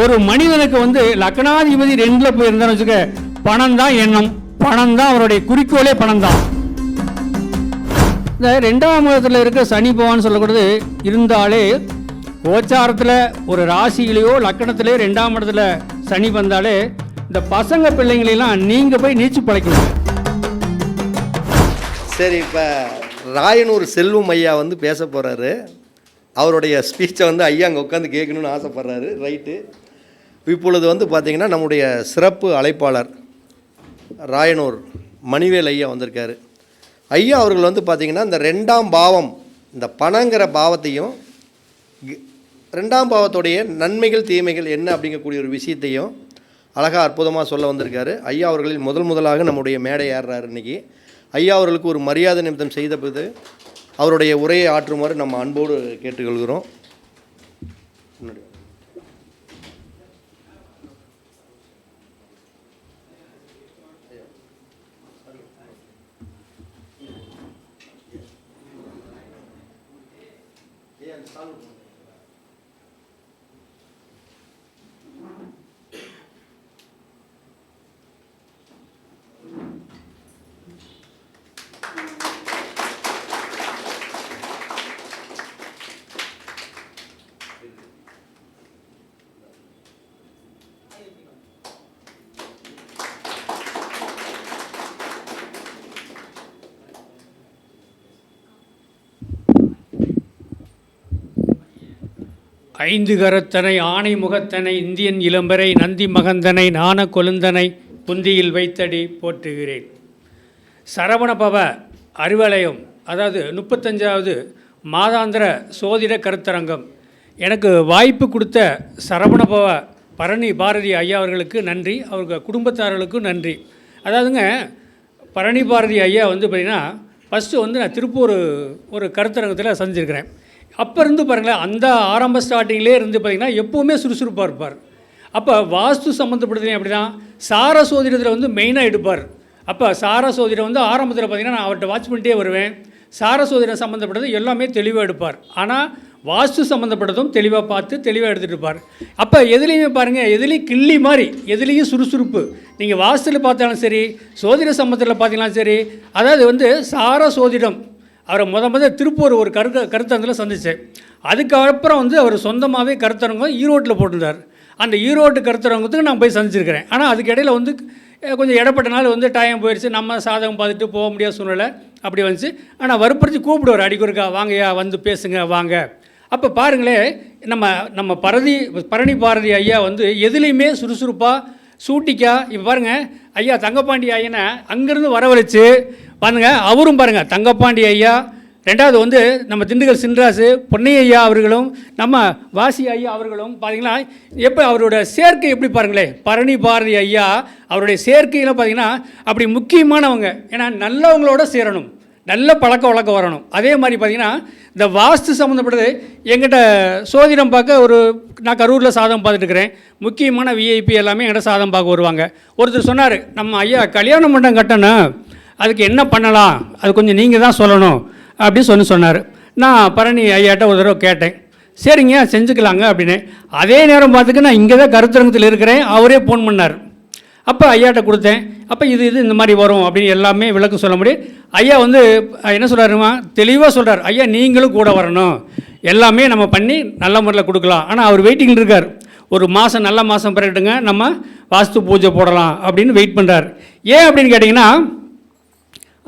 ஒரு மனிதனுக்கு வந்து லக்னாதிபதி ரெண்டுல போய் வச்சுக்க பணம் தான் எண்ணம். பணம் தான் அவருடைய குறிக்கோளே பணம் தான். இந்த ரெண்டாம் மாதத்தில் இருக்க சனி பகவான் சொல்லக்கூடாது இருந்தாலே கோச்சாரத்தில் ஒரு ராசியிலேயோ லக்கணத்திலேயோ ரெண்டாம் இடத்துல சனி வந்தாலே இந்த பசங்க பிள்ளைங்களெல்லாம் நீங்கள் போய் நீச்சு பழைக்கணும் சரி இப்போ ராயனூர் செல்வம் ஐயா வந்து பேச போகிறாரு அவருடைய ஸ்பீச்சை வந்து ஐயா அங்கே உட்காந்து கேட்கணும்னு ஆசைப்பட்றாரு. ரைட்டு இப்பொழுது வந்து பார்த்திங்கன்னா நம்முடைய சிறப்பு அழைப்பாளர் ராயனூர் மணிவேல் ஐயா வந்திருக்காரு. ஐயா அவர்கள் வந்து பார்த்திங்கன்னா இந்த ரெண்டாம் பாவம் இந்த பணங்கிற பாவத்தையும் ரெண்டாம் பாவத்துடைய நன்மைகள் தீமைகள் என்ன அப்படிங்கக்கூடிய ஒரு விஷயத்தையும் அழகாக அற்புதமாக சொல்ல வந்திருக்காரு. ஐயா அவர்களில் முதல் முதலாக நம்முடைய மேடை ஏறுறாரு இன்றைக்கி ஐயா அவர்களுக்கு ஒரு மரியாதை நிமித்தம் செய்த போது அவருடைய உரையை ஆற்றுமாறு நம்ம அன்போடு கேட்டுக்கொள்கிறோம். ஐந்து கரத்தனை ஆணை முகத்தனை இந்தியன் இளம்பரை நந்தி மகந்தனை நாண கொழுந்தனை புந்தியில் வைத்தடி போற்றுகிறேன். சரவணபவ அறிவலயம் அதாவது முப்பத்தஞ்சாவது மாதாந்திர சோதிட கருத்தரங்கம். எனக்கு வாய்ப்பு கொடுத்த சரவணபவ பரணி பாரதி ஐயா அவர்களுக்கு நன்றி அவங்க குடும்பத்தார்களுக்கும் நன்றி. அதாவதுங்க பரணி பாரதி ஐயா வந்து பார்த்திங்கன்னா ஃபஸ்ட்டு வந்து நான் திருப்பூர் ஒரு கருத்தரங்கத்தில் சந்திச்சிருக்கிறேன். அப்போ இருந்து பாருங்களேன் அந்த ஆரம்ப ஸ்டார்டிங்லேயே இருந்து பார்த்திங்கன்னா எப்போவுமே சுறுசுறுப்பாக இருப்பார். அப்போ வாஸ்து சம்மந்தப்படுத்தினே அப்படி தான் சார சோதிடத்தில் வந்து மெயினாக எடுப்பார். அப்போ சார சோதிடம் வந்து ஆரம்பத்தில் பார்த்திங்கன்னா நான் அவர்கிட்ட வாட்ச் பண்ணிட்டே வருவேன். சார சோதிடம் சம்மந்தப்பட்டது எல்லாமே தெளிவாக எடுப்பார். ஆனால் வாஸ்து சம்மந்தப்பட்டதும் தெளிவாக பார்த்து தெளிவாக எடுத்துகிட்டு இருப்பார். அப்போ எதுலேயுமே பாருங்கள் எதுலேயும் கிள்ளி மாதிரி எதுலேயும் சுறுசுறுப்பு. நீங்கள் வாஸ்துவில் பார்த்தாலும் சரி சோதிட சம்மந்தத்தில் பார்த்தீங்களாலும் சரி அதாவது வந்து சார சோதிடம் அவரை முத முத திருப்பூர் ஒரு கருத்த கருத்தரங்கில் சந்தித்தேன். அதுக்கப்புறம் வந்து அவர் சொந்தமாகவே கருத்தரங்கம் ஈரோட்டில் போட்டிருந்தார். அந்த ஈரோட்டு கருத்தரங்கத்துக்கு நான் போய் சந்திச்சிருக்கிறேன். ஆனால் அதுக்கு வந்து கொஞ்சம் இடப்பட்ட நாள் வந்து டைம் போயிடுச்சு நம்ம சாதகம் பார்த்துட்டு போக முடியாத சூழ்நிலை அப்படி வந்துச்சு. ஆனால் வற்புறுத்தி கூப்பிடுவார் அடிக்கொருக்கா வாங்கயா வந்து பேசுங்க வாங்க. அப்போ பாருங்களேன் நம்ம நம்ம பரதி பரணி பாரதி ஐயா வந்து எதுலேயுமே சுறுசுறுப்பாக சூட்டிக்கா இப்போ பாருங்கள் ஐயா தங்கப்பாண்டி ஐயனை அங்கேருந்து வரவழைச்சு பாருங்க அவரும் பாருங்கள் தங்கப்பாண்டி ஐயா. ரெண்டாவது வந்து நம்ம திண்டுக்கல் சின்ராசு பொன்னைய ஐயா அவர்களும் நம்ம வாசி ஐயா அவர்களும் பார்த்தீங்கன்னா எப்போ அவரோட சேர்க்கை எப்படி பாருங்களேன் பரணி பாரதி ஐயா அவருடைய சேர்க்கையில் பார்த்தீங்கன்னா அப்படி முக்கியமானவங்க. ஏன்னா நல்லவங்களோட சேரணும். நல்ல பழக்க வழக்கம் வரணும். அதே மாதிரி பார்த்தீங்கன்னா இந்த வாஸ்து சம்மந்தப்பட்டது எங்கிட்ட சோதிடம் பார்க்க ஒரு நான் கரூரில் சாதம் பார்த்துட்டுருக்கிறேன் முக்கியமான விஐபி எல்லாமே என்கிட்ட சாதம் பார்க்க வருவாங்க. ஒருத்தர் சொன்னார் நம்ம ஐயா கல்யாண மண்டபம் கட்டணும். அதுக்கு என்ன பண்ணலாம்? அது கொஞ்சம் நீங்கள் தான் சொல்லணும். அப்படின்னு சொல்லி சொன்னார். நான் பரணி ஐயாட்ட ஒரு தடவை கேட்டேன். சரிங்க செஞ்சுக்கலாங்க அப்படின்னு. அதே நேரம் பார்த்துக்கு நான் இங்கே தான் கருத்தரங்கத்தில் இருக்கிறேன். அவரே ஃபோன் பண்ணார். அப்போ ஐயாட்ட கொடுத்தேன். அப்போ இது இது இந்த மாதிரி வரும் அப்படின்னு எல்லாமே விளக்கம் சொல்ல முடியும். ஐயா வந்து என்ன சொல்கிறாருமா தெளிவாக சொல்கிறார் ஐயா நீங்களும் கூட வரணும். எல்லாமே நம்ம பண்ணி நல்ல முறையில் கொடுக்கலாம். ஆனால் அவர் வெயிட்டிங் இருக்கார். ஒரு மாதம் நல்ல மாதம் பிறகுட்டுங்க நம்ம வாஸ்து பூஜை போடலாம். அப்படின்னு வெயிட் பண்ணுறார் ஏன் அப்படின்னு கேட்டிங்கன்னா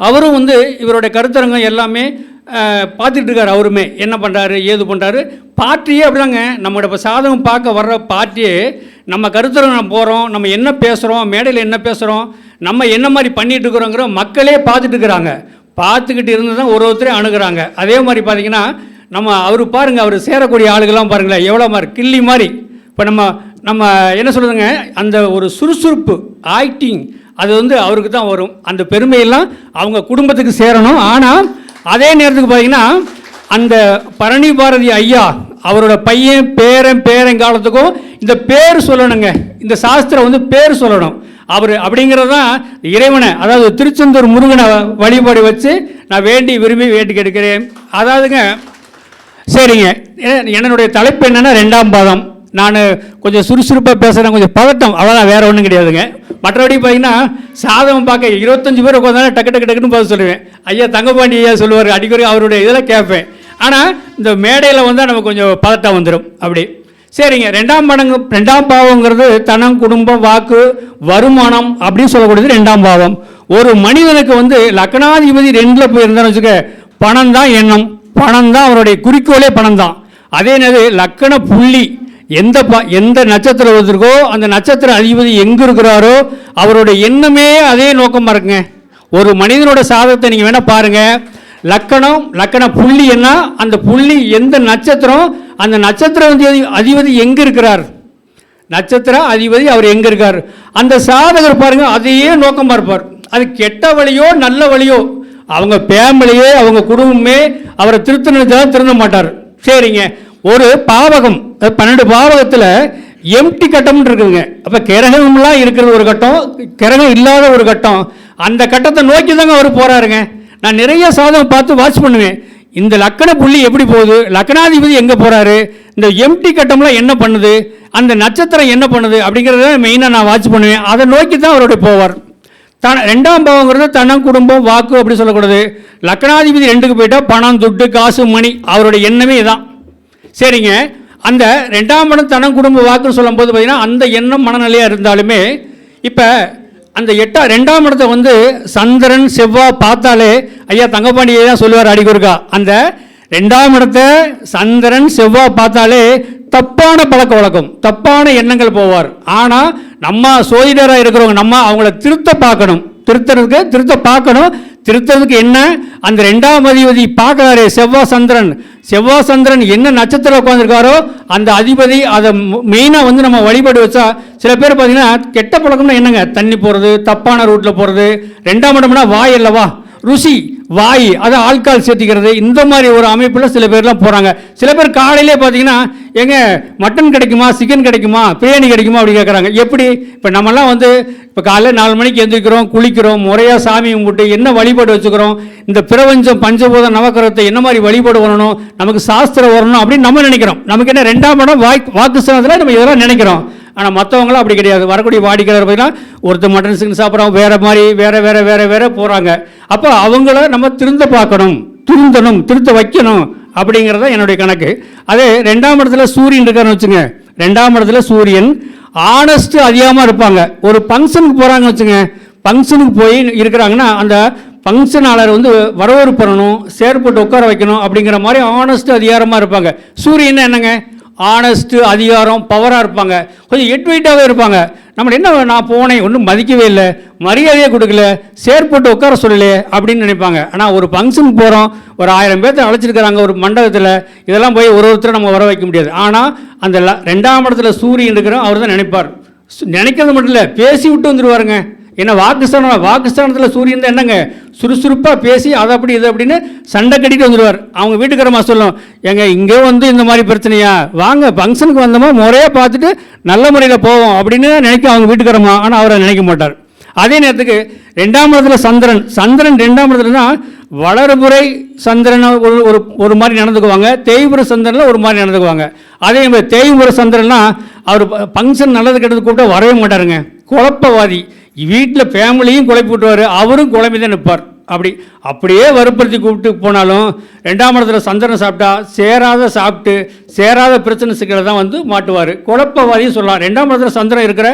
அவரும் வந்து இவருடைய கருத்தரங்கம் எல்லாமே பார்த்துட்ருக்காரு அவருமே. என்ன பண்ணுறாரு ஏது பண்ணுறாரு பார்ட்டியே அப்படிதாங்க. நம்மளோட இப்போ சாதகம் பார்க்க வர்ற பார்ட்டியே நம்ம கருத்தரங்கம் போகிறோம் நம்ம என்ன பேசுகிறோம் மேடையில் என்ன பேசுகிறோம் நம்ம என்ன மாதிரி பண்ணிகிட்டு இருக்கிறோங்கிற மக்களே பார்த்துட்டு இருக்கிறாங்க பார்த்துக்கிட்டு இருந்து தான் ஒரு ஒருத்தரையும் அணுகிறாங்க. அதே மாதிரி பார்த்தீங்கன்னா நம்ம அவர் பாருங்க அவர் சேரக்கூடிய ஆளுகள்லாம் பாருங்களேன் எவ்வளோ மாதிரி கிள்ளி மாதிரி. இப்போ நம்ம நம்ம என்ன சொல்கிறதுங்க அந்த ஒரு சுறுசுறுப்பு ஆக்டிங் அது வந்து அவருக்கு தான் வரும். அந்த பெருமையெல்லாம் அவங்க குடும்பத்துக்கு சேரணும். ஆனால் அதே நேரத்துக்கு பார்த்தீங்கன்னா அந்த பரணி பாரதி ஐயா அவரோட பையன் பேரன் பேரன் காலத்துக்கும் இந்த பேர் சொல்லணுங்க. இந்த சாஸ்திரம் வந்து பேர் சொல்லணும். அவர் அப்படிங்கிறது தான் இறைவனை அதாவது திருச்செந்தூர் முருகனை வழிபாடு வச்சு நான் வேண்டி விரும்பி வேண்டி கேட்கிறேன் அதாவதுங்க சரிங்க. என்னுடைய தலைப்பு என்னென்னா ரெண்டாம் பாதம். நான் கொஞ்சம் சுறுசுறுப்பாக பேசுகிறேன் கொஞ்சம் பதட்டம் அவ்வளோதான் வேறு ஒன்றும் கிடையாதுங்க. மற்றபடி பார்த்தீங்கன்னா சாதகம் பார்க்க இருபத்தஞ்சு பேர் உட்காந்தாலும் டக்கு டக்கு டக்குன்னு பார்த்து சொல்லுவேன். ஐயா தங்கப்பாண்டி ஐயா சொல்லுவார் அடிக்கடி அவருடைய இதெல்லாம் கேட்பேன். ஆனால் இந்த மேடையில் வந்தால் நமக்கு கொஞ்சம் பதட்டம் வந்துடும் அப்படி. சரிங்க ரெண்டாம் படங்கு ரெண்டாம் பாவங்கிறது தனம் குடும்பம் வாக்கு வருமானம் அப்படின்னு சொல்லக்கூடியது ரெண்டாம் பாவம். ஒரு மனிதனுக்கு வந்து லக்னாதிபதி ரெண்டில் போயிருந்தான்னு வச்சுக்க பணம் தான் எண்ணம். பணம் தான் அவருடைய குறிக்கோளே பணம் தான் அதே நேரம் லக்கண புள்ளி. எந்த ப எந்த நட்சத்திரம் இருக்கோ அந்த நட்சத்திர அதிபதி எங்கே இருக்கிறாரோ அவருடைய எண்ணமே அதே நோக்கமாக இருக்குங்க. ஒரு மனிதனோட சாதத்தை நீங்கள் வேணால் பாருங்கள் லக்கணம் லக்கண புள்ளி என்ன? அந்த புள்ளி எந்த நட்சத்திரம்? அந்த நட்சத்திர அதிபதி அதிபதி எங்கே இருக்கிறார்? நட்சத்திர அதிபதி அவர் எங்கே இருக்கார்? அந்த சாதகர் பாருங்கள் அதையே நோக்கமாக இருப்பார். அது கெட்ட வழியோ நல்ல வழியோ அவங்க ஃபேமிலியே அவங்க குடும்பமே அவரை திருத்த தான் திருந்த மாட்டார். சரிங்க. ஒரு பாவகம் பன்னெண்டு பாவகத்தில் எம்டி கட்டம்னு இருக்குதுங்க. அப்போ கிரகம்லாம் இருக்கிற ஒரு கட்டம் கிரகம் இல்லாத ஒரு கட்டம் அந்த கட்டத்தை நோக்கி தாங்க அவர் போகிறாருங்க நான் நிறைய சாதகம் பார்த்து வாட்ச் பண்ணுவேன். இந்த லக்கண புள்ளி எப்படி போகுது? லக்கணாதிபதி எங்கே போகிறாரு இந்த எம்டி கட்டம்லாம் என்ன பண்ணுது? அந்த நட்சத்திரம் என்ன பண்ணுது? அப்படிங்கிறத மெயினாக நான் வாட்ச் பண்ணுவேன். அதை நோக்கி தான் அவருடைய போவார். தன ரெண்டாம் பாவங்கிறது தனம் குடும்பம் வாக்கு அப்படி சொல்லக்கூடாது. லக்னாதிபதி ரெண்டுக்கு போயிட்டால் பணம் துட்டு காசு மணி அவருடைய எண்ணமே இதான். சரிங்க. அந்த ரெண்டாம் இடம் தனம் குடும்ப வாக்குன்னு சொல்லும்போது பார்த்தீங்கன்னா அந்த எண்ணம் மனநிலையாக இருந்தாலுமே இப்போ அந்த எட்டா ரெண்டாம் இடத்தை வந்து சந்திரன் செவ்வாய் பார்த்தாலே ஐயா தங்கப்பாண்டியை தான் சொல்லுவார் அடிக்குறுக்கா அந்த ரெண்டாம் இடத்த சந்திரன் செவ்வாய் பார்த்தாலே தப்பான பழக்க வழக்கம் தப்பான எண்ணங்கள் போவார். ஆனால் நம்ம சோதிடராக இருக்கிறவங்க நம்ம அவங்கள திருத்த பார்க்கணும். திருத்தறதுக்கு திருத்த பார்க்கணும். திருத்துறதுக்கு என்ன? அந்த ரெண்டாம் அதிபதி பார்க்குறாரு. செவ்வாய் சந்திரன். செவ்வாய் சந்திரன் என்ன நட்சத்திரம் உட்காந்துருக்காரோ அந்த அதிபதி அதை மெயினாக வந்து நம்ம வழிபாடு வச்சா சில பேர் பார்த்தீங்கன்னா கெட்ட பழக்கம்னா என்னங்க? தண்ணி போகிறது தப்பான ரூட்டில் போகிறது ரெண்டாம் இடம்னா வாய் அல்லவா? ருசி. வாய் அதை ஆட்கால் சேர்த்திக்கிறது. இந்த மாதிரி ஒரு அமைப்பில் சில பேர்லாம் போகிறாங்க சில பேர் காலையிலே பார்த்தீங்கன்னா எங்க மட்டன் கிடைக்குமா சிக்கன் கிடைக்குமா பிரியாணி கிடைக்குமா அப்படி கேட்குறாங்க எப்படி? இப்போ நம்மலாம் வந்து இப்போ காலையில் நாலு மணிக்கு எழுந்திருக்கிறோம் குளிக்கிறோம் முறையாக சாமி கும்பிட்டு என்ன வழிபாடு வச்சுக்கிறோம் இந்த பிரபஞ்சம் பஞ்சபூத நவக்கரத்தை என்ன மாதிரி வழிபாடு வரணும் நமக்கு சாஸ்திரம் வரணும் அப்படின்னு நம்ம நினைக்கிறோம். நமக்கு என்ன ரெண்டாம் இடம் வாய் வாக்குஸ்தானத்தில் நம்ம இதெல்லாம் நினைக்கிறோம். ஆனால் மற்றவங்களாம் அப்படி கிடையாது. வரக்கூடிய வாடிக்கையாளர் பார்த்தீங்கன்னா ஒருத்தர் மட்டன் சிக்கன் சாப்பிட்றோம் வேறு மாதிரி வேறு வேறு வேறு வேறு போகிறாங்க அப்போ அவங்கள நம்ம திருந்த பார்க்கணும். திருந்தணும் திருத்த வைக்கணும் அப்படிங்கிறது என்னுடைய கணக்கு. அதே ரெண்டாம் இடத்துல சூரியன் இருக்காருன்னு வச்சுங்க. ரெண்டாம் இடத்துல சூரியன் ஆனஸ்ட்டு அதிகமாக இருப்பாங்க. ஒரு ஃபங்க்ஷனுக்கு போகிறாங்கன்னு வச்சுங்க. ஃபங்க்ஷனுக்கு போய் இருக்கிறாங்கன்னா அந்த ஃபங்க்ஷனாளர் வந்து வரவேற்பு பண்ணணும் சேர்ப்பட்டு உட்கார வைக்கணும் அப்படிங்கிற மாதிரி ஆனஸ்ட் அதிகாரமாக இருப்பாங்க. சூரியன் என்னங்க? ஆனஸ்ட்டு அதிகாரம் பவராக இருப்பாங்க. கொஞ்சம் எட்வைட்டாகவே வெயிட்டாகவே இருப்பாங்க. நம்ம என்ன நான் போனேன் ஒன்றும் மதிக்கவே இல்லை மரியாதையே கொடுக்கல சேர்பட்டு உட்கார சொல்லலையே அப்படின்னு நினைப்பாங்க. ஆனால் ஒரு ஃபங்க்ஷனுக்கு போகிறோம் ஒரு ஆயிரம் பேர்த்த அழைச்சிருக்கிறாங்க ஒரு மண்டபத்தில் இதெல்லாம் போய் ஒரு ஒருத்தரை நம்ம வர வைக்க முடியாது. ஆனால் அந்த ரெண்டாம் இடத்துல சூரியன் இருக்கிறோம் அவர் தான் நினைப்பார் நினைக்கிறது மட்டும் இல்லை பேசி விட்டு வந்துடுவாருங்க ஏன்னா வாக்குஸ்தானம் வாக்குஸ்தானத்தில் சூரியன் தான் என்னங்க? சுறுசுறுப்பாக பேசி அதை அப்படி இது அப்படின்னு சண்டை கட்டிட்டு வந்துடுவார் அவங்க வீட்டுக்காரமா சொல்லும் எங்க இங்கே வந்து இந்த மாதிரி பிரச்சனையா? வாங்க ஃபங்க்ஷனுக்கு வந்தோமா? முறையாக பார்த்துட்டு நல்ல முறையில் போவோம் அப்படின்னு நினைக்கும் அவங்க வீட்டுக்காரமா ஆனால் அவரை நினைக்க மாட்டார். அதே நேரத்துக்கு ரெண்டாம் இடத்துல சந்திரன் சந்திரன் ரெண்டாம் இடத்துல தான் வளர்புறை ஒரு ஒரு ஒரு மாதிரி நடந்துக்குவாங்க. தேய்புர சந்திரனில் ஒரு மாதிரி நடந்துக்குவாங்க. அதே மாதிரி தேய்புர சந்திரன்னா அவர் ஃபங்க்ஷன் நல்லது கெட்டது கூப்பிட்டா வரவே மாட்டாருங்க. குழப்பவாதி. வீட்டில் ஃபேமிலியும் குழப்பி விட்டுவார் அவரும் குழம்பி தான் நிற்பார். அப்படி அப்படியே வற்புறுத்தி கூப்பிட்டு போனாலும் ரெண்டாம் இடத்துல சந்திரன் சாப்பிட்டா சேராத சாப்பிட்டு சேராத பிரச்சனை சிக்கலை தான் வந்து மாட்டுவார். குழப்பவாதியும் சொல்லலாம். ரெண்டாம் இடத்துல சந்திரன் இருக்கிற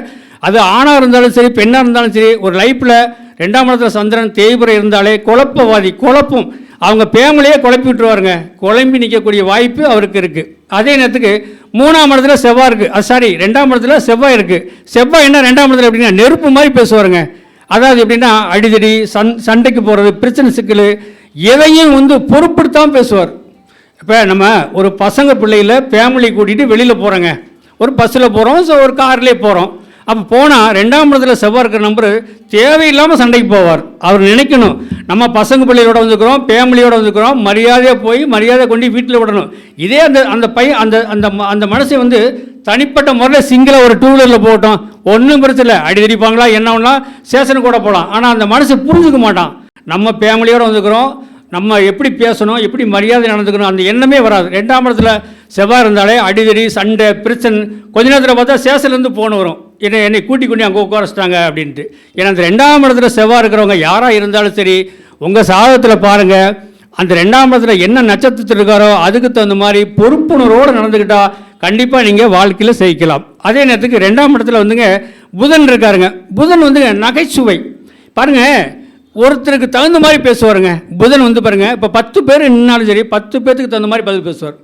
அது ஆணாக இருந்தாலும் சரி பெண்ணாக இருந்தாலும் சரி ஒரு லைஃப்பில் ரெண்டாம் இடத்துல சந்திரன் தேய்புரை இருந்தாலே குழப்பவாதி குழப்பம். அவங்க ஃபேமிலியே குழப்பி விட்டுருவாருங்க. குழம்பி நிற்கக்கூடிய வாய்ப்பு அவருக்கு இருக்குது அதே நேரத்துக்கு மூணாம் இடத்துல செவ்வாய் இருக்குது சாரி ரெண்டாம் இடத்துல செவ்வாய் இருக்குது செவ்வாய் என்ன ரெண்டாம் இடத்துல எப்படின்னா நெருப்பு மாதிரி பேசுவாருங்க. அதாவது எப்படின்னா அடிதடி சண் சண்டைக்கு போகிறது பிரச்சனை சிக்கல் எதையும் வந்து பொறுப்படுத்தாமல் பேசுவார். இப்போ நம்ம ஒரு பசங்க பிள்ளையில் ஃபேமிலி கூட்டிகிட்டு வெளியில் போகிறோங்க ஒரு பஸ்ஸில் போகிறோம் ஸோ ஒரு கார்லேயே போகிறோம் அப்போ போனால் ரெண்டாம் இடத்துல செவ்வாய் இருக்கிற நம்பர் தேவையில்லாமல் சண்டைக்கு போவார். அவர் நினைக்கணும். நம்ம பசங்க பிள்ளையோட வந்துக்கிறோம் ஃபேமிலியோட வந்துக்கிறோம் மரியாதையாக போய் மரியாதை கொண்டு வீட்டில் விடணும். இதே அந்த அந்த பையன் அந்த அந்த ம- அந்த மனசை வந்து தனிப்பட்ட முறையில் சிங்கிளாக ஒரு டூ வீலரில் போகட்டும் ஒன்றும் பிரச்சனை இல்லை. அடிதடிப்பாங்களா என்ன ஒன்றா ஸ்டேஷனுக்கு கூட போகலாம் ஆனால் அந்த மனசை புரிஞ்சுக்க மாட்டான். நம்ம ஃபேமிலியோடு வந்துக்கிறோம் நம்ம எப்படி பேசணும் எப்படி மரியாதை நடந்துக்கணும் அந்த எண்ணமே வராது. ரெண்டாம் இடத்துல செவ்வாய் இருந்தாலே அடிதடி சண்டை பிரச்சனை. கொஞ்ச நேரத்தில் பார்த்தா சேசலேருந்து போன வரும். என்னை என்னை கூட்டி கொண்டு அங்கே உட்காரச்சிட்டாங்க அப்படின்ட்டு. ஏன்னா அந்த ரெண்டாம் இடத்துல செவ்வாய் இருக்கிறவங்க யாராக இருந்தாலும் சரி உங்கள் சாதகத்தில் பாருங்கள் அந்த ரெண்டாம் இடத்துல என்ன நட்சத்திரத்தில் இருக்காரோ அதுக்கு தகுந்த மாதிரி பொறுப்புணர்வோடு நடந்துக்கிட்டால் கண்டிப்பாக நீங்கள் வாழ்க்கையில் செய்யிக்கலாம் அதே நேரத்துக்கு ரெண்டாம் இடத்துல வந்துங்க புதன் இருக்காருங்க. புதன் வந்துங்க நகைச்சுவை. பாருங்கள் ஒருத்தருக்கு தகுந்த மாதிரி பேசுவாருங்க. புதன் வந்து பாருங்க இப்போ பத்து பேர் நின்னாலும் சரி பத்து பேர்த்துக்கு தகுந்த மாதிரி பதில் பேசுவார்.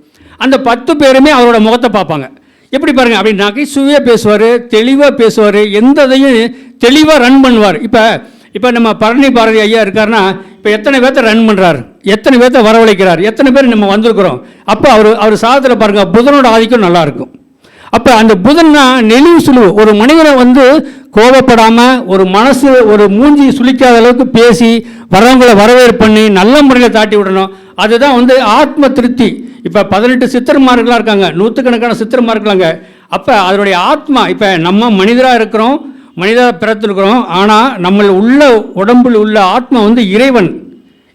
அந்த பத்து பேருமே அவரோட முகத்தை பார்ப்பாங்க. எப்படி பாருங்க அப்படி நகைச்சுவையாக பேசுவார் தெளிவாக பேசுவார் எந்த இதையும் தெளிவாக ரன் பண்ணுவார். இப்போ இப்போ நம்ம பழனி பாரதி ஐயா இருக்காருன்னா இப்போ எத்தனை பேர்த்த ரன் பண்ணுறாரு எத்தனை பேர்த்த வரவழைக்கிறார்? எத்தனை பேர் நம்ம வந்திருக்கிறோம்? அப்போ அவர் அவர் சாதத்தில் பாருங்க புதனோட ஆதிக்கம் நல்லாயிருக்கும் அப்போ அந்த புதன்னா நெளிவு சுழிவு. ஒரு மனிதனை வந்து கோபப்படாமல் ஒரு மனசு ஒரு மூஞ்சி சுளிக்காத அளவுக்கு பேசி வரவங்களை வரவேற்பு பண்ணி நல்ல முறையில் தாட்டி விடணும். அதுதான் வந்து ஆத்ம திருப்தி. இப்போ பதினெட்டு சித்திரமார்களாக இருக்காங்க. நூற்றுக்கணக்கான சித்திரமார்களாங்க அப்போ அதனுடைய ஆத்மா இப்போ நம்ம மனிதராக இருக்கிறோம் மனிதராக பிறத்திருக்கிறோம் ஆனால் நம்மள உள்ள உடம்பில் உள்ள ஆத்மா வந்து இறைவன்.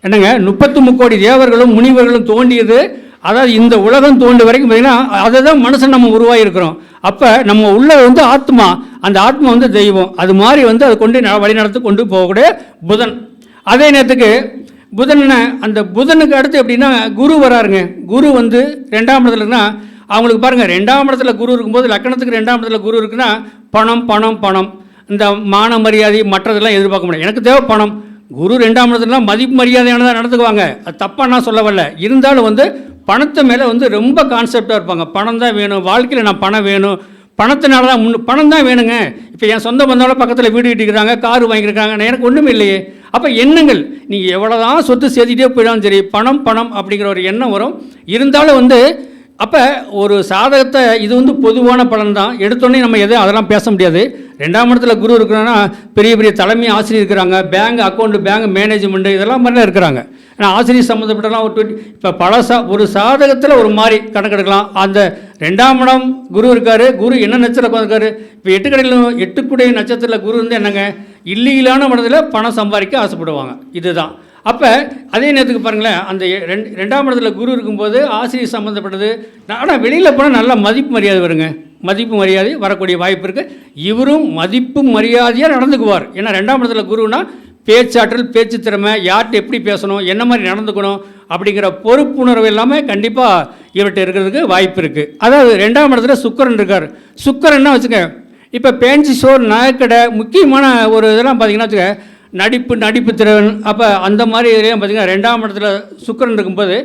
என்னங்க? முப்பத்து முக்கோடி தேவர்களும் முனிவர்களும் தோண்டியது அதாவது இந்த உலகம் தோண்டு வரைக்கும் பார்த்தீங்கன்னா அதை தான் மனுஷன் நம்ம உருவாகிருக்கிறோம் அப்போ நம்ம உள்ள வந்து ஆத்மா அந்த ஆத்மா வந்து தெய்வம். அது மாதிரி வந்து அதை கொண்டு ந- வழிநடத்தி கொண்டு போகக்கூடிய புதன். அதே நேரத்துக்கு புதன் அந்த புதனுக்கு அடுத்து எப்படின்னா குரு வராருங்க. குரு வந்து ரெண்டாம் இடத்துலனா அவங்களுக்கு பாருங்கள் ரெண்டாம் இடத்துல குரு இருக்கும்போது லக்கணத்துக்கு ரெண்டாம் இடத்துல குரு இருக்குன்னா பணம் பணம் பணம். இந்த மான மரியாதை மற்றதெல்லாம் எதிர்பார்க்க முடியாது. எனக்கு தேவை பணம். குரு ரெண்டாம் இடத்துலலாம் மதிப்பு மரியாதையானதாக நடத்துக்குவாங்க அது தப்பாக நான் சொல்ல வரல இருந்தாலும் வந்து பணத்தை மேலே வந்து ரொம்ப கான்செப்டாக இருப்பாங்க. பணம் தான் வேணும். வாழ்க்கையில் நான் பணம் வேணும். பணத்தினால தான் முன் பணம் தான் வேணுங்க. இப்போ என் சொந்த பந்தோட பக்கத்தில் வீடு கட்டிக்கிறாங்க கார் வாங்கியிருக்காங்க எனக்கு ஒன்றுமே இல்லையே. அப்போ எண்ணங்கள். நீங்கள் எவ்வளோ தான் சொத்து சேர்த்துட்டே போயிடாலும் சரி பணம் பணம் அப்படிங்கிற ஒரு எண்ணம் வரும். இருந்தாலும் வந்து அப்போ ஒரு சாதகத்தை இது வந்து பொதுவான பலன் தான் எடுத்தோடனே நம்ம எதுவும் அதெல்லாம் பேச முடியாது. ரெண்டாம் இடத்துல குரு இருக்கிறோன்னா பெரிய பெரிய தலைமை ஆசிரியர் இருக்கிறாங்க. பேங்க் அக்கௌண்ட் பேங்க் மேனேஜ்மெண்ட்டு இதெல்லாம் மாதிரிலாம் இருக்கிறாங்க. ஆனால் ஆசிரியர் சம்மந்தப்பட்டலாம் ஒரு டுவெண்ட்டி இப்போ பல சா ஒரு சாதகத்தில் ஒரு மாதிரி கணக்கெடுக்கலாம் அந்த ரெண்டாம் இடம் குரு இருக்கார். குரு என்ன நட்சத்திரம் உட்காந்துருக்காரு இப்போ எட்டு கடையில் எட்டுக்குடைய நட்சத்திரத்தில் குரு வந்து என்னங்க? இல்லீகலான மனதில் பணம் சம்பாதிக்க ஆசைப்படுவாங்க. இதுதான். அப்போ அதே நேரத்துக்கு பாருங்களேன் அந்த ரெண்டு ரெண்டாம் இடத்துல குரு இருக்கும்போது ஆசிரியர் சம்மந்தப்பட்டது ஆனால் வெளியில் போனால் நல்ல மதிப்பு மரியாதை வருங்க. மதிப்பு மரியாதை வரக்கூடிய வாய்ப்பு இருக்குது இவரும் மதிப்பு மரியாதையாக நடந்துக்குவார். ஏன்னா ரெண்டாம் இடத்துல குருனா பேச்சாற்றல் பேச்சு திறமை யார்கிட்ட எப்படி பேசணும் என்ன மாதிரி நடந்துக்கணும் அப்படிங்கிற பொறுப்புணர்வு எல்லாமே கண்டிப்பாக இவர்கிட்ட இருக்கிறதுக்கு வாய்ப்பு இருக்குது அதாவது ரெண்டாம் இடத்துல சுக்கரன் இருக்கார். சுக்கரன்னா வச்சுக்க இப்போ பேன்சி ஷோர் நகைக்கடை முக்கியமான ஒரு இதெல்லாம் பார்த்தீங்கன்னா வச்சுக்க நடிப்பு நடிப்பு திறன். அப்போ அந்த மாதிரி இதுலேயும் பார்த்தீங்கன்னா ரெண்டாம் இடத்துல சுக்கரன் இருக்கும்போது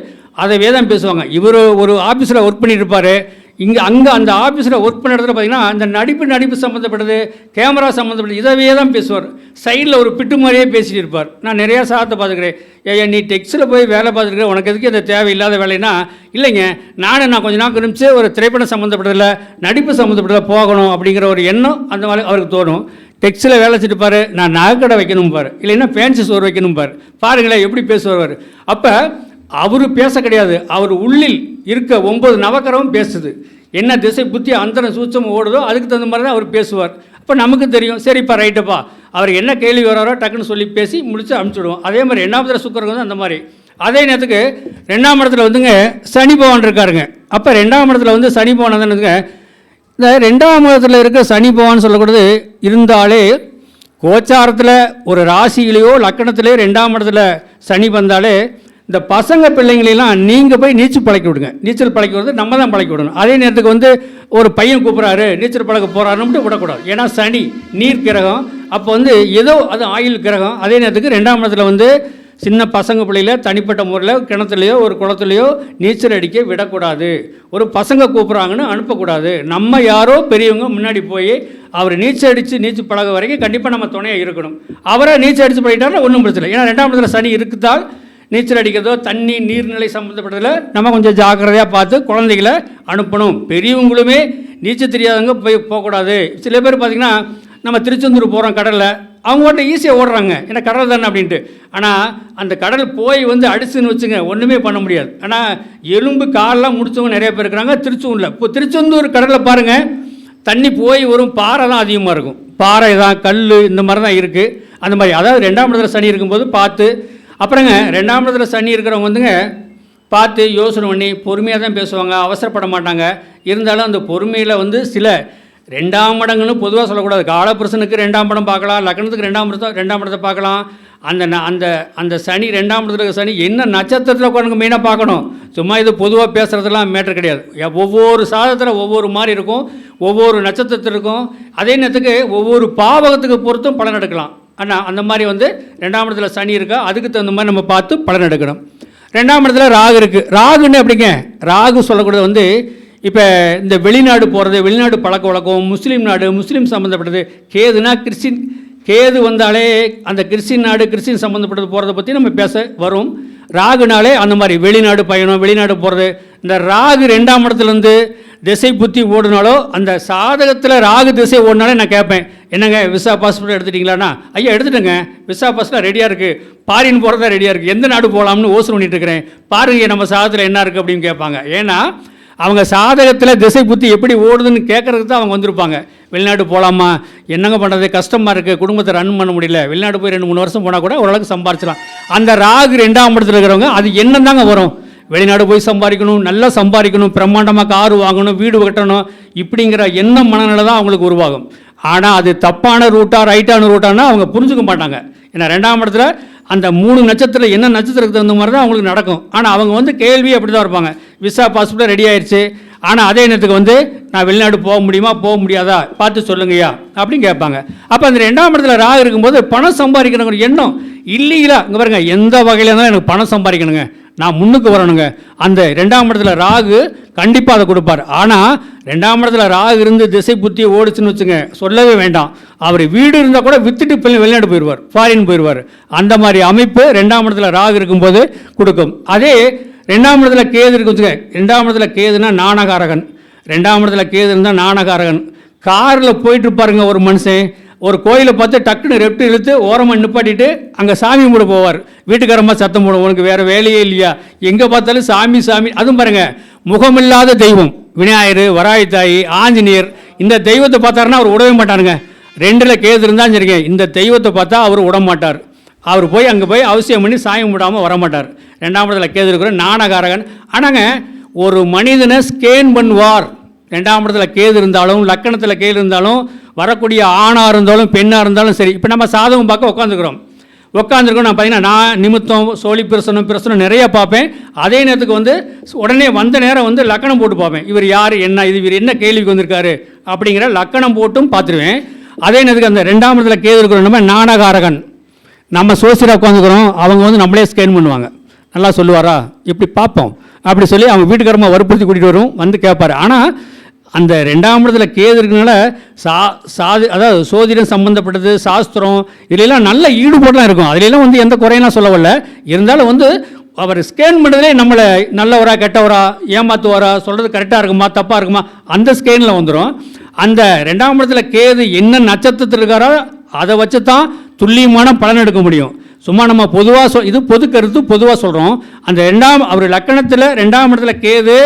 அதை வேதம் பேசுவாங்க. இவர் ஒரு ஆஃபீஸில் ஒர்க் பண்ணிட்டு இருப்பார். இங்கே அங்கே அந்த ஆஃபீஸில் ஒர்க் பண்ண இடத்துல பார்த்தீங்கன்னா அந்த நடிப்பு நடிப்பு சம்மந்தப்பட்டது கேமரா சம்மந்தப்பட்டது இதவே தான் பேசுவார். சைடில் ஒரு பிட்டு மாதிரியே பேசிட்டு இருப்பார். நான் நிறையா சாதத்தை பார்த்துக்கிறேன் ஏய்யா நீ டெக்ஸில் போய் வேலை பார்த்துருக்க உனக்கு எதுக்கு அந்த தேவையில்லாத வேலைன்னா? இல்லைங்க நானே நான் கொஞ்ச நாள் நிமிஷம் ஒரு திரைப்படம் சம்மந்தப்பட்டதில் நடிப்பு சம்மந்தப்பட்டதில் போகணும் அப்படிங்கிற ஒரு எண்ணம் அந்த மாதிரி அவருக்கு தோணும். டெக்ஸில் வேலை செஞ்சுட்டு நான் நகைக்கடை வைக்கணும் பார் இல்லைன்னா ஃபேன்சி ஸ்டோர் வைக்கணும் பார் பாருங்களேன் எப்படி பேசுவார் அப்போ அவர் பேச கிடையாது. அவர் உள்ளில் இருக்க ஒன்பது நவக்கரமும் பேசுது. என்ன திசை புத்தி அந்தன சூட்சம் ஓடுதோ அதுக்கு தகுந்த மாதிரி தான் அவர் பேசுவார். அப்போ நமக்கு தெரியும் சரிப்பா ரைட்டுப்பா. அவர் என்ன கேள்வி வராரோ டக்குன்னு சொல்லி பேசி முடிச்சு அனுப்பிச்சுடுவோம். அதே மாதிரி ரெண்டாம் இடத்துல சுக்கரங்க வந்து அந்த மாதிரி. அதே நேரத்துக்கு ரெண்டாம் இடத்துல வந்துங்க சனி பவன் இருக்காருங்க. அப்போ ரெண்டாம் இடத்துல வந்து சனி பவன் வந்துங்க இந்த ரெண்டாம் இடத்துல இருக்க சனி பகவான் சொல்லக்கூடாது இருந்தாலே கோச்சாரத்தில் ஒரு ராசியிலேயோ லக்கணத்திலேயோ ரெண்டாம் இடத்துல சனி வந்தாலே இந்த பசங்க பிள்ளைங்களெல்லாம் நீங்கள் போய் நீச்சல் பழக்கி விடுங்க. நீச்சல் பழக்கி விடுறது நம்ம தான் பழக்கி விடணும். அதே நேரத்துக்கு வந்து ஒரு பையன் கூப்பிட்றாரு நீச்சல் பழக்க போகிறாருன்னு விடக்கூடாது. ஏன்னா சனி நீர் கிரகம் அப்போ வந்து ஏதோ அது ஆயுள் கிரகம். அதே நேரத்துக்கு ரெண்டாம் இடத்துல வந்து சின்ன பசங்க பிள்ளையில தனிப்பட்ட முறையில் கிணத்துலையோ ஒரு குளத்துலையோ நீச்சல் அடிக்க விடக்கூடாது. ஒரு பசங்க கூப்பிட்றாங்கன்னு அனுப்பக்கூடாது. நம்ம யாரோ பெரியவங்க முன்னாடி போய் அவர் நீச்சல் அடித்து நீச்சல் பழக வரைக்கும் கண்டிப்பாக நம்ம துணையாக இருக்கணும். அவரை நீச்சல் அடித்து பழகிட்டாருன்னா ஒன்றும் பிரச்சனை இல்லை. ஏன்னா ரெண்டாம் இடத்துல சனி இருக்குதால் நீச்சல் அடிக்கிறதோ தண்ணி நீர்நிலை சம்மந்தப்பட்டதில் நம்ம கொஞ்சம் ஜாக்கிரதையாக பார்த்து குழந்தைகளை அனுப்பணும். பெரியவங்களுமே நீச்சல் தெரியாதவங்க போய் போகக்கூடாது. சில பேர் பார்த்திங்கன்னா நம்ம திருச்செந்தூர் போகிறோம் கடலில் அவங்க ஈஸியாக ஓடுறாங்க. ஏன்னா கடல் தானே அப்படின்ட்டு. ஆனால் அந்த கடல் போய் வந்து அடிச்சுன்னு வச்சுங்க ஒன்றுமே பண்ண முடியாது. ஆனால் எலும்பு காலெலாம் முடிச்சவங்க நிறைய பேர் இருக்கிறாங்க திருச்செந்தூரில். இப்போ திருச்செந்தூர் கடலில் பாருங்கள் தண்ணி போய் வரும் பாறை தான் அதிகமாக இருக்கும். பாறை தான் கல் இந்த மாதிரி தான் இருக்குது அந்த மாதிரி அதாவது ரெண்டாம் இடத்துல சனி இருக்கும்போது பார்த்து அப்புறங்க ரெண்டாம் இடத்துல சனி இருக்கிறவங்க வந்துங்க பார்த்து யோசனை பண்ணி பொறுமையாக தான் பேசுவாங்க அவசரப்பட மாட்டாங்க. இருந்தாலும் அந்த பொறுமையில் வந்து சில ரெண்டாம் இடங்கன்னு பொதுவாக சொல்லக்கூடாது. காலபுருஷனுக்கு ரெண்டாம் படம் பார்க்கலாம் லக்னத்துக்கு ரெண்டாம் படத்தை ரெண்டாம் படத்தை பார்க்கலாம். அந்த ந- அந்த அந்த சனி ரெண்டாம் இடத்துல இருக்க சனி என்ன நட்சத்திரத்தில் உட்காந்து மெயினாக பார்க்கணும்? சும்மா இது பொதுவாக பேசுகிறதுலாம் மேட்டர் கிடையாது. ஒவ்வொரு சாதத்தில் ஒவ்வொரு மாதிரி இருக்கும் ஒவ்வொரு நட்சத்திரத்திற்கும் அதே நேரத்துக்கு ஒவ்வொரு பாவகத்துக்கு பொறுத்தும் பலன் எடுக்கலாம். ஆனால் அந்த மாதிரி வந்து ரெண்டாம் இடத்துல சனி இருக்கா அதுக்கு தகுந்த மாதிரி நம்ம பார்த்து பலன் எடுக்கணும். ரெண்டாம் இடத்துல ராகு இருக்குது ராகுன்னு எப்படிங்க? ராகு சொல்லக்கூடாது வந்து இப்போ இந்த வெளிநாடு போகிறது வெளிநாடு பழக்க வழக்கம் முஸ்லீம் நாடு முஸ்லீம் சம்மந்தப்பட்டது கேதுனா கிறிஸ்டின் கேது வந்தாலே அந்த கிறிஸ்டின் நாடு கிறிஸ்டின் சம்மந்தப்பட்டது போகிறத பற்றி நம்ம பேச வரும். ராகுனாலே அந்த மாதிரி வெளிநாடு பயணம் வெளிநாடு போகிறது இந்த ராகு ரெண்டாம் இடத்துலேருந்து திசை புத்தி ஓடுனாலோ அந்த சாதகத்தில் ராகு திசை ஓடினாலே நான் கேட்பேன் என்னங்க விசா பாஸ்போர்ட் எடுத்துட்டீங்களாண்ணா? ஐயா எடுத்துட்டேங்க. விசா பாஸ்போர்ட் ரெடியாக இருக்குது பாரின் போகிறதா ரெடியாக இருக்குது எந்த நாடு போகலாம்னு ஓசு பண்ணிட்டு இருக்கிறேன். பாருங்க நம்ம சாதகத்தில் என்ன இருக்குது அப்படின்னு கேட்பாங்க. ஏன்னா அவங்க சாதகத்தில் திசை புத்தி எப்படி ஓடுதுன்னு கேட்கறதுக்கு தான் அவங்க வந்திருப்பாங்க. வெளிநாடு போகலாமா என்னங்க பண்ணுறது கஷ்டமாக இருக்குது குடும்பத்தை ரன் பண்ண முடியல. வெளிநாடு போய் ரெண்டு மூணு வருஷம் போனால் கூட ஓரளவுக்கு சம்பாரிச்சிடலாம். அந்த ராகு ரெண்டாம் இடத்துல இருக்கிறவங்க அது என்ன தாங்க வரும். வெளிநாடு போய் சம்பாதிக்கணும் நல்லா சம்பாதிக்கணும் பிரம்மாண்டமாக கார் வாங்கணும் வீடு கட்டணும் இப்படிங்கிற எண்ணம் மனநிலை தான் அவங்களுக்கு உருவாகும். ஆனால் அது தப்பான ரூட்டாக ரைட்டான ரூட்டானா அவங்க புரிஞ்சுக்க மாட்டாங்க. ஏன்னா ரெண்டாம் இடத்துல அந்த மூணு நட்சத்திரம் என்ன நட்சத்திரத்துக்கு தகுந்த மாதிரி தான் அவங்களுக்கு நடக்கும். ஆனால் அவங்க வந்து கேள்வி அப்படி தான் இருப்பாங்க. விசா பாஸ்போர்ட் ரெடி ஆயிடுச்சு ஆனால் அதே நேரத்துக்கு வந்து நான் வெளிநாடு போக முடியுமா போக முடியாதா? பார்த்து சொல்லுங்கய்யா அப்படின்னு கேட்பாங்க. அப்போ அந்த ரெண்டாம் இடத்துல ராக இருக்கும்போது பணம் சம்பாதிக்கணுங்கிற எண்ணம் இல்லைங்களா? இங்கே பாருங்க எந்த வகையில் இருந்தாலும் எனக்கு பணம் சம்பாதிக்கணுங்க. நான் முன்னுக்கு வரணுங்க. அந்த ரெண்டாம் இடத்துல ராகு கண்டிப்பாக அதை கொடுப்பார். ஆனால் ரெண்டாம் இடத்துல ராகு இருந்து திசை புத்தி ஓடிச்சுன்னு வச்சுங்க சொல்லவே வேண்டாம். அவர் வீடு இருந்தால் கூட வித்துட்டு பிள்ளை வெளிநாடு போயிடுவார் ஃபாரின் போயிடுவார் அந்த மாதிரி அமைப்பு ரெண்டாம் இடத்துல ராகு இருக்கும்போது கொடுக்கும். அதே ரெண்டாம் இடத்துல கேது இருக்கு வச்சுங்க ரெண்டாம் இடத்துல கேதுன்னா நாணகாரகன். ரெண்டாம் இடத்துல கேது இருந்தால் நாணகாரகன். காரில் போயிட்டு இருப்பாருங்க ஒரு மனுஷன் ஒரு கோயிலை பார்த்து டக்குன்னு ரெப்ட் இழுத்து ஓரமாக நிப்பாட்டிட்டு அங்கே சாமி கும்பிட போவார். வீட்டுக்காரமாக சத்தம் போடும் உனக்கு வேறு வேலையே இல்லையா? எங்கே பார்த்தாலும் சாமி சாமி. அதுவும் பாருங்கள் முகமில்லாத தெய்வம். விநாயகர் வராயத்தாயி ஆஞ்சநேயர் இந்த தெய்வத்தை பார்த்தாருன்னா அவர் விடவே மாட்டாருங்க. ரெண்டில் கேது இருந்தாலும் சரிங்க இந்த தெய்வத்தை பார்த்தா அவர் விட மாட்டார். அவர் போய் அங்கே போய் அவசியம் பண்ணி சாயம் விடாமல் வரமாட்டார் ரெண்டாம் இடத்துல கேது இருக்கிற நாணகாரகன். ஆனாங்க ஒரு மனிதனை ஸ்கேன் பண்ணுவார். ரெண்டாம் இடத்துல கேது இருந்தாலும் லக்கணத்தில் கேது இருந்தாலும் வரக்கூடிய ஆணாக இருந்தாலும் பெண்ணாக இருந்தாலும் சரி. இப்போ நம்ம சாதகம் பார்க்க உட்காந்துக்கிறோம் உட்காந்துருக்கோம் நான் பார்த்தீங்கன்னா நான் நிமித்தம் சோழி பிரசனம் பிரசனம் நிறைய பார்ப்பேன். அதே நேரத்துக்கு வந்து உடனே வந்த நேரம் வந்து லக்கணம் போட்டு பார்ப்பேன். இவர் யார் என்ன இது இவர் என்ன கேள்விக்கு வந்திருக்காரு அப்படிங்கிற லக்கணம் போட்டும் பார்த்துருவேன். அதே நேரத்துக்கு அந்த ரெண்டாம் இடத்துல கேது இருக்கிற நம்ம நாணகாரகன். நம்ம சோசியராக உட்காந்துக்கிறோம் அவங்க வந்து நம்மளே ஸ்கேன் பண்ணுவாங்க. நல்லா சொல்லுவாரா? இப்படி பார்ப்போம். அப்படி சொல்லி அவங்க வீட்டுக்காரமாக வற்புறுத்தி கூட்டிகிட்டு வரும் வந்து கேட்பாரு ஆனால் அந்த ரெண்டாம் இடத்துல கேது இருக்கிறனால சா சாதி அதாவது சோதிடம் சம்மந்தப்பட்டது சாஸ்திரம் இதிலெல்லாம் நல்ல ஈடுபாடுலாம் இருக்கும். அதிலெல்லாம் வந்து எந்த குறையெல்லாம் சொல்ல வரல. இருந்தாலும் வந்து அவர் ஸ்கேன் பண்ணுறதுலே நம்மளை நல்லவரா கெட்டவரா ஏமாத்துவாரா சொல்கிறது கரெக்டாக இருக்குமா தப்பாக இருக்குமா அந்த ஸ்கேனில் வந்துடும் அந்த ரெண்டாம் இடத்துல கேது என்ன நட்சத்திரத்தில் இருக்காரோ அதை வச்சு தான் துல்லியமான பலன் எடுக்க முடியும். சும்மா நம்ம பொதுவாக சொ இது பொது கருத்து பொதுவாக சொல்கிறோம் அந்த ரெண்டாம் அவர் லக்கணத்தில் ரெண்டாம் இடத்துல கேது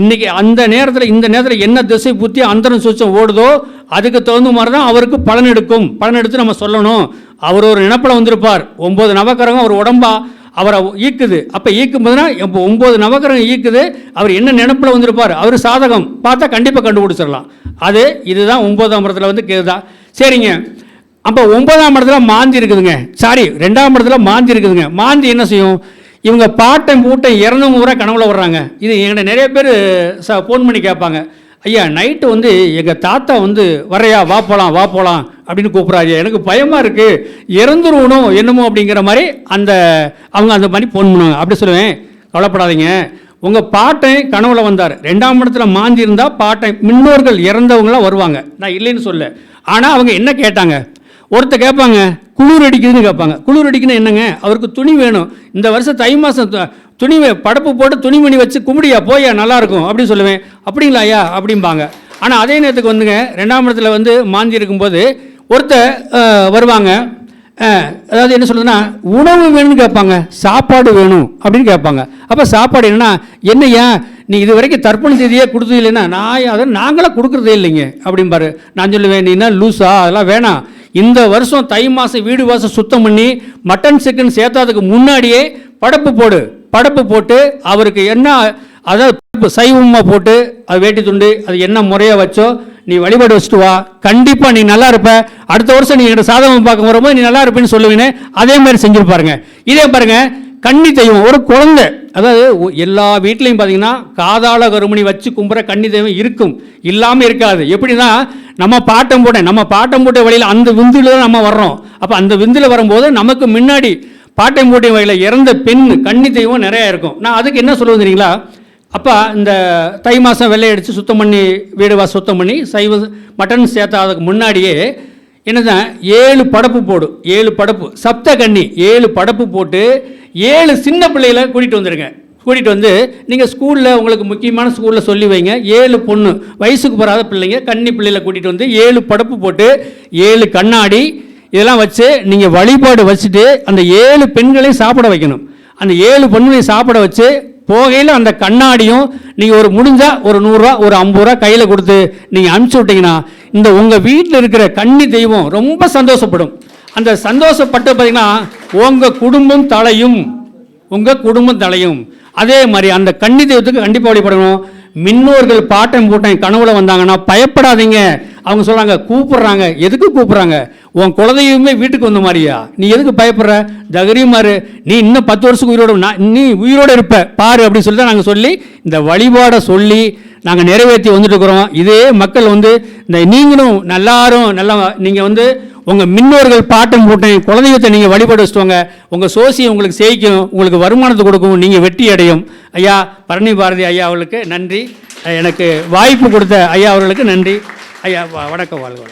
இன்னைக்கு அந்த நேரத்தில் இந்த நேரத்தில் என்ன திசை புத்தி அந்தரம் சுச்சம் ஓடுதோ அதுக்கு தகுந்த மாதிரி தான் அவருக்கு பலன் எடுக்கும். பலன் எடுத்து நம்ம சொல்லணும். அவர் ஒரு நினப்பில் வந்திருப்பார். ஒம்பது நவக்கரகம் அவர் உடம்பா அவரை ஈக்குது. அப்போ ஈக்கும் போதுனா இப்போ ஒம்பது நவக்கிரகம் ஈக்குது அவர் என்ன நினப்பில் வந்திருப்பார்? அவர் சாதகம். பார்த்தா கண்டிப்பாக கண்டுபிடிச்சிடலாம். அது இதுதான் ஒம்பதாம் இடத்துல வந்து கேதுதான் சரிங்க. அப்போ ஒன்பதாம் இடத்துல மாந்தி இருக்குதுங்க. சாரி ரெண்டாம் இடத்துல மாந்தி இருக்குதுங்க. மாந்தி என்ன செய்யும்? இவங்க பாட்டம் பூட்டம் இறந்தவங்க பூரா கனவுல வர்றாங்க இது எங்கிட்ட நிறைய பேர் ச ஃபோன் பண்ணி கேட்பாங்க. ஐயா நைட்டு வந்து எங்கள் தாத்தா வந்து வரையா வா போகலாம் வா போகலாம் அப்படின்னு கூப்பிட்றாரு. எனக்கு பயமாக இருக்குது இறந்துருவணும் என்னமோ அப்படிங்கிற மாதிரி அந்த அவங்க அந்த மாதிரி ஃபோன் பண்ணுவாங்க. அப்படி சொல்லுவேன். கவலைப்படாதீங்க. உங்கள் பாட்டை கனவுல வந்தார். ரெண்டாம் இடத்துல மாந்தி இருந்தால் பாட்டை முன்னோர்கள் இறந்தவங்களாம் வருவாங்க. நான் இல்லைன்னு சொல்ல ஆனால் அவங்க என்ன கேட்டாங்க? ஒருத்தர் கேட்பாங்க குளிர் அடிக்குதுன்னு கேட்பாங்க. குளிர் அடிக்குன்னு என்னங்க? அவருக்கு துணி வேணும். இந்த வருஷம் தை மாதம் துணி வே- படப்பு போட்டு துணிமணி வச்சு கும்பிடியா போயா நல்லா இருக்கும் அப்படின்னு சொல்லுவேன். அப்படிங்களா ஐயா? அப்படிம்பாங்க. ஆனால் அதே நேரத்துக்கு வந்துங்க ரெண்டாம் இடத்துல வந்து மாந்தி இருக்கும்போது ஒருத்தர் வருவாங்க. அதாவது என்ன சொல்றதுன்னா உணவு வேணும்னு கேட்பாங்க சாப்பாடு வேணும் அப்படின்னு கேட்பாங்க. அப்போ சாப்பாடு என்னன்னா என்னய்யா நீ இது வரைக்கும் தர்ப்பண செய்தியே கொடுத்தது இல்லைன்னா நான் அதை நாங்களாம் கொடுக்குறதே இல்லைங்க அப்படிம்பாரு. நான் சொல்லுவேன் நீ என்ன லூஸா அதெல்லாம் வேணாம். இந்த வருஷம் தை மாதம் வீடு வாசல் சுத்தம் பண்ணி மட்டன் சிக்கன் சேர்த்தாதுக்கு முன்னாடியே படப்பு போடு படப்பு போட்டு அவருக்கு என்ன அதாவது சைவமாக போட்டு அது வேட்டி துண்டு அது என்ன முறையாக வச்சோ நீ வழிபாடு வச்சுட்டு வா. கண்டிப்பாக நீ நல்லா இருப்ப. அடுத்த வருஷம் நீ என்கிட்ட சாதகம் பார்க்க வரும்போது நீ நல்லா இருப்பேன்னு சொல்லுவீங்க அதே மாதிரி செஞ்சுருப்பாருங்க. இதே பாருங்கள் கன்னி தெய்வம் ஒரு குழந்தை. அதாவது எல்லா வீட்லேயும் பார்த்தீங்கன்னா காதாள கருமணி வச்சு கும்புற கன்னி தெய்வம் இருக்கும். இல்லாமல் இருக்காது. எப்படின்னா நம்ம பாட்டம் போட்ட நம்ம பாட்டம் போட்ட வழியில் அந்த விந்துல தான் நம்ம வர்றோம். அப்போ அந்த விந்துல வரும்போது நமக்கு முன்னாடி பாட்டம் போட்ட வழியில் இறந்த பெண் கன்னி தெய்வம் நிறையா இருக்கும். நான் அதுக்கு என்ன சொல்லுவது தெரியுங்களா? அப்போ இந்த தை மாதம் வெள்ளையடித்து சுத்தம் பண்ணி வீடு வாசல் சுத்தம் பண்ணி சைவ மட்டன் சேர்த்தாததுக்கு முன்னாடியே என்னதான் ஏழு படப்பு போடும் ஏழு படப்பு. சப்த கன்னி ஏழு படப்பு போட்டு ஏழு சின்ன பிள்ளைகளை கூட்டிகிட்டு வந்துடுங்க கூட்டிகிட்டு வந்து நீங்கள் ஸ்கூலில் உங்களுக்கு முக்கியமான ஸ்கூலில் சொல்லி வைங்க. ஏழு பொண்ணு. வயசுக்கு வராத பிள்ளைங்க கன்னி பிள்ளைகளை கூட்டிகிட்டு வந்து ஏழு படப்பு போட்டு ஏழு கண்ணாடி இதெல்லாம் வச்சு நீங்கள் வழிபாடு வச்சுட்டு அந்த ஏழு பெண்களையும் சாப்பிட வைக்கணும். அந்த ஏழு பெண்களையும் சாப்பிட வச்சு போகையில் அந்த கண்ணாடியும் நீங்கள் ஒரு முடிஞ்சால் ஒரு நூறுரூவா ஒரு ஐம்பது ரூபா கையில் கொடுத்து நீங்கள் அனுப்பிச்சி விட்டீங்கன்னா இந்த உங்கள் வீட்டில் இருக்கிற கன்னி தெய்வம் ரொம்ப சந்தோஷப்படும். அந்த சந்தோஷப்பட்டு பார்த்தீங்கன்னா உங்கள் குடும்பம் தலையும் உங்கள் குடும்பம் தலையும். அதே மாதிரி அந்த கன்னி தெய்வத்துக்கு கண்டிப்பாக வழிபடணும். மின்னோர்கள் பாட்டம் போட்டேன் கனவுல வந்தாங்கன்னா பயப்படாதீங்க. அவங்க சொல்கிறாங்க கூப்பிட்றாங்க. எதுக்கு கூப்பிட்றாங்க? உன் குலதெய்வமே வீட்டுக்கு வந்த மாதிரியா? நீ எதுக்கு பயப்படுற? தகரியமாரு நீ இன்னும் பத்து வருஷத்துக்கு உயிரோட நான் நீ உயிரோட இருப்ப. பாரு அப்படின்னு சொல்லி தான் நாங்கள் சொல்லி இந்த வழிபாடை சொல்லி நாங்கள் நிறைவேற்றி வந்துட்டு இருக்கிறோம். இதே மக்கள் வந்து இந்த நீங்களும் நல்லாரும் நல்லா நீங்கள் வந்து உங்கள் முன்னோர்கள் பாட்டம் போட்டேன் குலதெய்வத்தை நீங்கள் வழிபட வச்சுட்டு உங்கள் சோசியம் உங்களுக்கு சேய்க்கும் உங்களுக்கு வருமானத்தை கொடுக்கும் நீங்கள் வெற்றி அடையும். ஐயா பரணி பாரதி ஐயா அவர்களுக்கு நன்றி. எனக்கு வாய்ப்பு கொடுத்த ஐயா அவர்களுக்கு நன்றி. ஐயா வணக்கம் வாழ்க